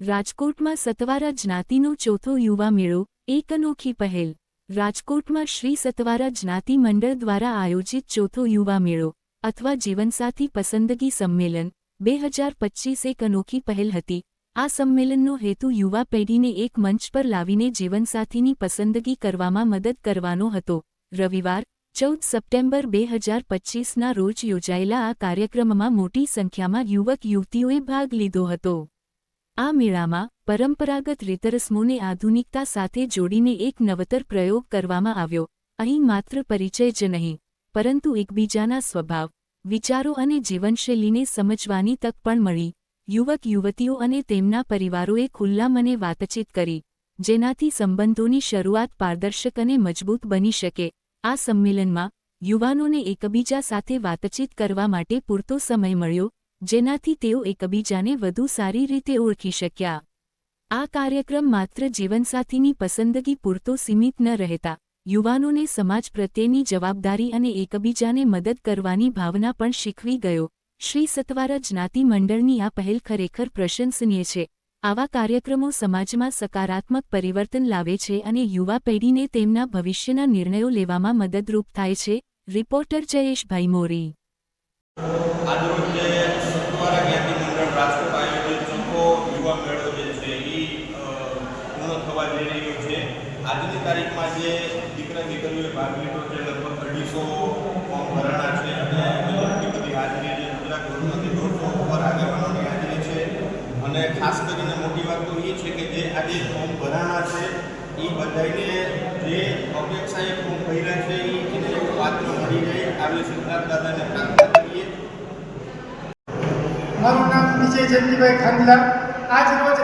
રાજકોટમાં સતવારા જ્ઞાતિનો ચોથો યુવા મેળો, એક અનોખી પહેલ. રાજકોટમાં શ્રી સતવારા જ્ઞાતિ મંડળ દ્વારા આયોજિત ચોથો યુવા મેળો, અથવા જીવનસાથી પસંદગી સંમેલન, બે હજાર પચ્ચીસ એક અનોખી પહેલ હતી. આ સંમેલનનો હેતુ યુવા પેઢીને એક મંચ પર લાવીને જીવનસાથીની પસંદગી કરવામાં મદદ કરવાનો હતો. રવિવાર, ચૌદ સપ્ટેમ્બર બે હજાર પચ્ચીસના રોજ યોજાયેલા આ કાર્યક્રમમાં મોટી સંખ્યામાં યુવક યુવતીઓએ ભાગ લીધો હતો. આ મેળામાં પરંપરાગત રીતરસમોને આધુનિકતા સાથે જોડીને એક નવતર પ્રયોગ કરવામાં આવ્યો. અહીં માત્ર પરિચય જ નહીં, પરંતુ એકબીજાના સ્વભાવ, વિચારો અને જીવનશૈલીને સમજવાની તક પણ મળી. યુવક યુવતીઓ અને તેમના પરિવારોએ ખુલ્લા મને વાતચીત કરી, જેનાથી સંબંધોની શરૂઆત પારદર્શક અને મજબૂત બની શકે. આ સંમેલનમાં યુવાનોને એકબીજા સાથે વાતચીત કરવા માટે પૂરતો સમય મળ્યો જેનાથી તેઓ એકબીજાને વધુ સારી રીતે ઓળખી શક્યા. આ કાર્યક્રમ માત્ર જીવનસાથીની પસંદગી પૂરતો સીમિત ન રહેતા, યુવાનોને સમાજ પ્રત્યેની જવાબદારી અને એકબીજાને મદદ કરવાની ભાવના પણ શીખવી ગયો. શ્રી સતવારા જ્ઞાતિ મંડળની આ પહેલ ખરેખર પ્રશંસનીય છે. આવા કાર્યક્રમો સમાજમાં સકારાત્મક પરિવર્તન લાવે છે અને યુવા પેઢીને તેમના ભવિષ્યના નિર્ણયો લેવામાં મદદરૂપ થાય છે. રિપોર્ટર જયેશભાઈ મોરી આજરોજ જે સત્વારા જ્ઞાતિ મંડળ રાજકોટ આયોજિત ચોથો યુવા મેળો જે છે એ પૂર્ણ થવા જઈ રહ્યો છે. આજની તારીખમાં જે દીકરા દીકરીઓએ ભાગ લીધો છે, લગભગ અઢીસો ફોર્મ ભરાણા છે અને એટલી બધી હાજરી જે ગુજરાત ગવર્મેન્ટની દોઢસો ઉપર આગેવાનોની હાજરી છે. અને ખાસ કરીને મોટી વાત તો એ છે કે જે આજે ફોર્મ ભરાણા છે, એ બધાને જે અપેક્ષાએ ફોર્મ ભર્યા છે એને એવું પાત્ર મળી જાય આવી સિદ્ધાર્થ દાદાને પ્રાર્થના કરીએ. મારું નામ વિજય જયંતિભાઈ ખાંડલા. આજ રોજ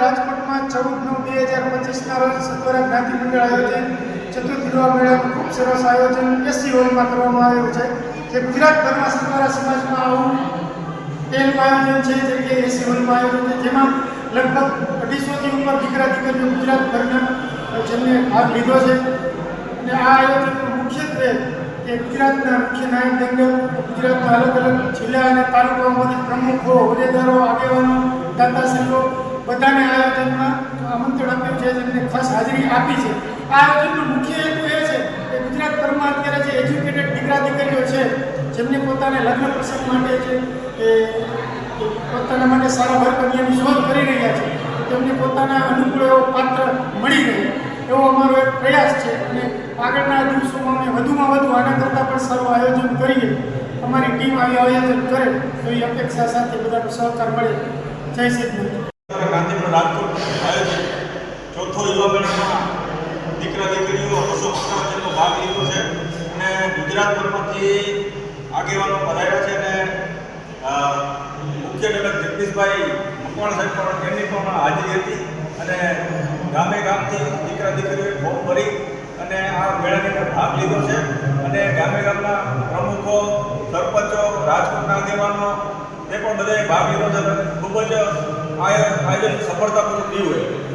રાજકોટમાં ચૌદ બે હજાર પચીસના રોજ સત્વરા જ્ઞાતિ મંડળ આયોજન, ચતુર્થ યુવા મેળાનું ખૂબ સરસ આયોજન એસી હોલમાં કરવામાં આવ્યું છે. જે ગુજરાતભરમાં સત્વરા સમાજમાં આવું પહેલું આયોજન છે, જે કે એસી હોલમાં આયોજન છે. જેમાં લગભગ અઢીસોથી ઉપર દીકરા દીકરીઓ ગુજરાતભરના જેમને ભાગ લીધો છે. અને આ આયોજનનું મુખ્યત્વે કે ગુજરાતના મુખ્ય નાયક દંડક ગુજરાતના અલગ અલગ જિલ્લા અને તાલુકાઓમાંથી પ્રમુખો, હોદ્દેદારો, આગેવાનો, દાતાશ્રીઓ બધાને આયોજનમાં આમંત્રણ આપ્યું છે, જેમને ખાસ હાજરી આપી છે. આ આયોજનનો મુખ્ય હેતુ એ છે કે ગુજરાતભરમાં અત્યારે જે એજ્યુકેટેડ દીકરા દીકરીઓ છે, જેમને પોતાને લગ્ન પ્રસંગ માટે છે એ પોતાના માટે સારા વર્ગ કન્યાની શોધ કરી રહ્યા છે, તેમને પોતાના અનુકૂળ એવો પાત્ર મળી રહે. એવો અમારો એક પ્રયાસ છે અને આગળના દિવસોમાં અમે વધુમાં વધુ આના કરતાં પણ સારું આયોજન કરીએ. અમારી ટીમ આવી આયોજન કરે, તો એ અપેક્ષા સાથે બધાનો સહકાર મળે. જય શ્રી ગાંધીનો રાજકોટ આયોજિત ચોથો યુવા મેળામાં દીકરા દીકરીઓ બસો પચાસ ભાગ લીધો છે અને ગુજરાતભરમાંથી આગેવાનો પધાર્યા છે અને મુખ્ય ડેલક જગદીશભાઈ મકવાણ સાહેબ પણ એમની પણ હાજરી હતી અને ગામે ગામથી દીકરા દીકરીઓએ ફોર્મ ભરી અને આ મેળાની અંદર ભાગ લીધો છે અને ગામે ગામના પ્રમુખો, સરપંચો, રાજકોટના આગેવાનો એ પણ બધાએ ભાગ લીધો છે. ખૂબ જ આ આયોજન સફળતાપૂર્વક થયું હોય.